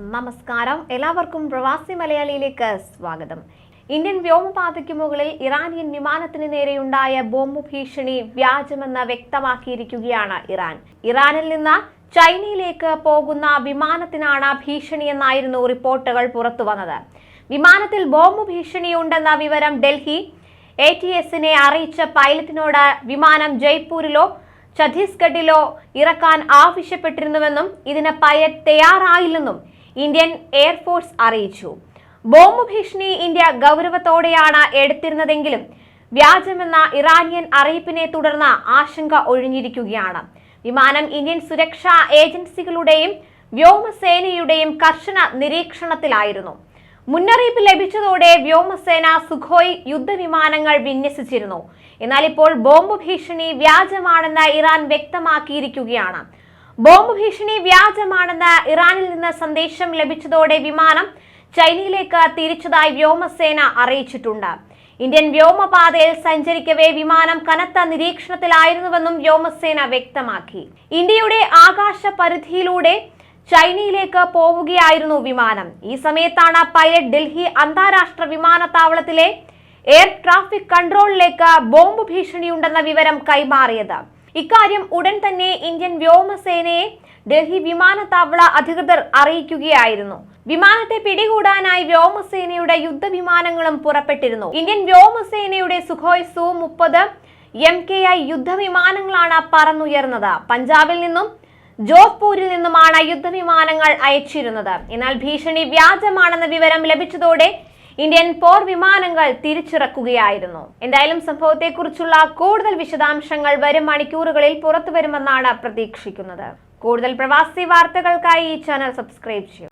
നമസ്കാരം. എല്ലാവർക്കും പ്രവാസി മലയാളിയിലേക്ക് സ്വാഗതം. ഇന്ത്യൻ വ്യോമപാതയ്ക്ക് മുകളിൽ ഇറാനിയൻ വിമാനത്തിന് നേരെയുണ്ടായ ബോംബ് ഭീഷണി വ്യാജമെന്ന് വ്യക്തമാക്കിയിരിക്കുകയാണ് ഇറാൻ. ഇറാനിൽ നിന്ന് ചൈനയിലേക്ക് പോകുന്ന വിമാനത്തിനാണ് ഭീഷണിയെന്നായിരുന്നു റിപ്പോർട്ടുകൾ പുറത്തു വന്നത്. വിമാനത്തിൽ ബോംബ് ഭീഷണിയുണ്ടെന്ന വിവരം ഡൽഹി എ ടി എസിനെ അറിയിച്ച പൈലറ്റിനോട് വിമാനം ജയ്പൂരിലോ ഛത്തീസ്ഗഡിലോ ഇറക്കാൻ ആവശ്യപ്പെട്ടിരുന്നുവെന്നും ഇതിന് പൈലറ്റ് തയ്യാറായില്ലെന്നും ഇന്ത്യൻ എയർഫോഴ്സ് അറിയിച്ചു. ബോംബ് ഭീഷണി ഇന്ത്യ ഗൗരവത്തോടെയാണ് എടുത്തിരുന്നതെങ്കിലും വ്യാജമെന്ന ഇറാനിയൻ അറിയിപ്പിനെ തുടർന്ന് ആശങ്ക ഒഴിഞ്ഞിരിക്കുകയാണ്. വിമാനം ഇന്ത്യൻ സുരക്ഷാ ഏജൻസികളുടെയും വ്യോമസേനയുടെയും കർശന നിരീക്ഷണത്തിലായിരുന്നു. മുന്നറിയിപ്പ് ലഭിച്ചതോടെ വ്യോമസേന സുഖോയ് യുദ്ധവിമാനങ്ങൾ വിന്യസിച്ചിരുന്നു. എന്നാൽ ഇപ്പോൾ ബോംബ് ഭീഷണി വ്യാജമാണെന്ന് ഇറാൻ വ്യക്തമാക്കിയിരിക്കുകയാണ്. ബോംബ് ഭീഷണി വ്യാജമാണെന്ന് ഇറാനിൽ നിന്ന് സന്ദേശം ലഭിച്ചതോടെ വിമാനം ചൈനയിലേക്ക് തിരിച്ചതായി വ്യോമസേന അറിയിച്ചിട്ടുണ്ട്. ഇന്ത്യൻ വ്യോമപാതയിൽ സഞ്ചരിക്കവേ വിമാനം കനത്ത നിരീക്ഷണത്തിലായിരുന്നുവെന്നും വ്യോമസേന വ്യക്തമാക്കി. ഇന്ത്യയുടെ ആകാശ പരിധിയിലൂടെ ചൈനയിലേക്ക് പോവുകയായിരുന്നു വിമാനം. ഈ സമയത്താണ് പൈലറ്റ് ഡൽഹി അന്താരാഷ്ട്ര വിമാനത്താവളത്തിലെ എയർ ട്രാഫിക് കൺട്രോളിലേക്ക് ബോംബ് ഭീഷണിയുണ്ടെന്ന വിവരം കൈമാറിയത്. ഇക്കാര്യം ഉടൻ തന്നെ ഇന്ത്യൻ വ്യോമസേനയെ ഡൽഹി വിമാനത്താവള അധികൃതർ അറിയിക്കുകയായിരുന്നു. വിമാനത്തെ പിടികൂടാനായി വ്യോമസേനയുടെ യുദ്ധവിമാനങ്ങളും പുറപ്പെട്ടിരുന്നു. ഇന്ത്യൻ വ്യോമസേനയുടെ സുഖോയ് സു മുപ്പത് എം കെ ഐ യുദ്ധവിമാനങ്ങളാണ് പറന്നുയർന്നത്. പഞ്ചാബിൽ നിന്നും ജോധ്പൂരിൽ നിന്നുമാണ് യുദ്ധവിമാനങ്ങൾ അയച്ചിരുന്നത്. എന്നാൽ ഭീഷണി വ്യാജമാണെന്ന വിവരം ലഭിച്ചതോടെ ഇന്ത്യൻ പോർ വിമാനങ്ങൾ തിരിച്ചിറക്കുകയായിരുന്നു. എന്തായാലും സംഭവത്തെക്കുറിച്ചുള്ള കൂടുതൽ വിശദാംശങ്ങൾ വരും മണിക്കൂറുകളിൽ പുറത്തു വരുമെന്നാണ് പ്രതീക്ഷിക്കുന്നത്. കൂടുതൽ പ്രവാസി വാർത്തകൾക്കായി ഈ ചാനൽ സബ്സ്ക്രൈബ് ചെയ്യും.